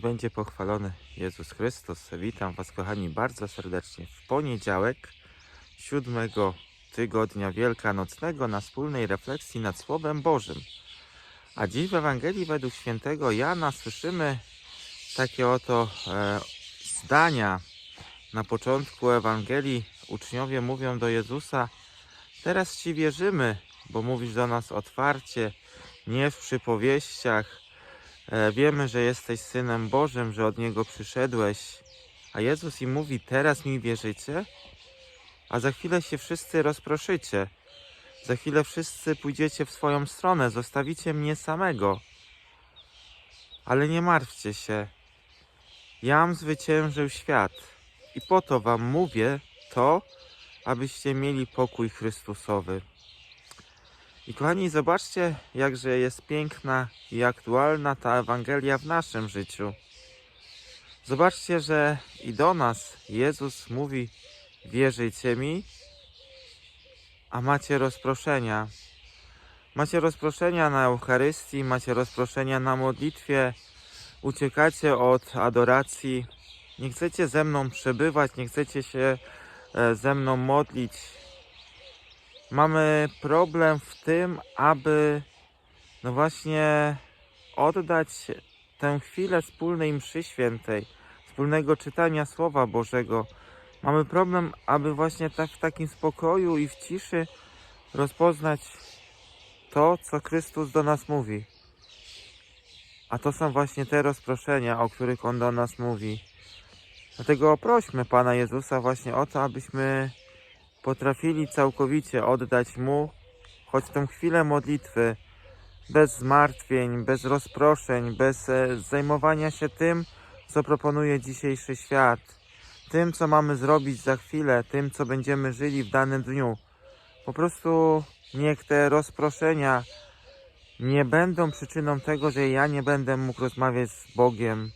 będzie pochwalony Jezus Chrystus. Witam Was, kochani, bardzo serdecznie w poniedziałek, siódmego tygodnia wielkanocnego na wspólnej refleksji nad Słowem Bożym. A dziś w Ewangelii według świętego Jana słyszymy takie oto e, zdania. Na początku Ewangelii uczniowie mówią do Jezusa: Teraz Ci wierzymy, bo mówisz do nas otwarcie, nie w przypowieściach. E, wiemy, że jesteś synem Bożym, że od niego przyszedłeś. A Jezus im mówi: Teraz mi wierzycie? A za chwilę się wszyscy rozproszycie. Za chwilę wszyscy pójdziecie w swoją stronę, zostawicie mnie samego. Ale nie martwcie się. Jam zwyciężył świat. I po to wam mówię to, abyście mieli pokój Chrystusowy. I kochani, zobaczcie, jakże jest piękna i aktualna ta Ewangelia w naszym życiu. Zobaczcie, że i do nas Jezus mówi: Wierzycie mi, a macie rozproszenia. Macie rozproszenia na Eucharystii, macie rozproszenia na modlitwie, uciekacie od adoracji, nie chcecie ze mną przebywać, nie chcecie się e, ze mną modlić. Mamy problem w tym, aby no właśnie oddać tę chwilę wspólnej mszy świętej, wspólnego czytania Słowa Bożego. Mamy problem, aby właśnie tak w takim spokoju i w ciszy rozpoznać to, co Chrystus do nas mówi. A to są właśnie te rozproszenia, o których On do nas mówi. Dlatego prośmy Pana Jezusa właśnie o to, abyśmy potrafili całkowicie oddać Mu choć tę chwilę modlitwy, bez zmartwień, bez rozproszeń, bez e, zajmowania się tym, co proponuje dzisiejszy świat, tym, co mamy zrobić za chwilę, tym, co będziemy żyli w danym dniu. Po prostu niech te rozproszenia nie będą przyczyną tego, że ja nie będę mógł rozmawiać z Bogiem,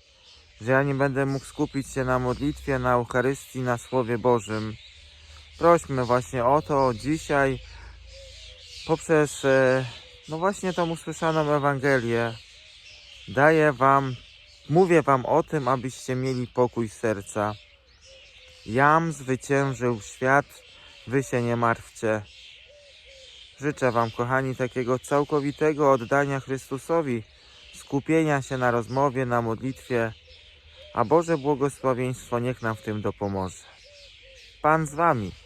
że ja nie będę mógł skupić się na modlitwie, na Eucharystii, na Słowie Bożym. Prośmy właśnie o to dzisiaj poprzez e, no właśnie tą usłyszaną Ewangelię. Daję wam, mówię wam o tym, abyście mieli pokój serca. Jam zwyciężył świat, wy się nie martwcie. Życzę wam, kochani, takiego całkowitego oddania Chrystusowi, skupienia się na rozmowie, na modlitwie, a Boże błogosławieństwo niech nam w tym dopomoże. Pan z wami.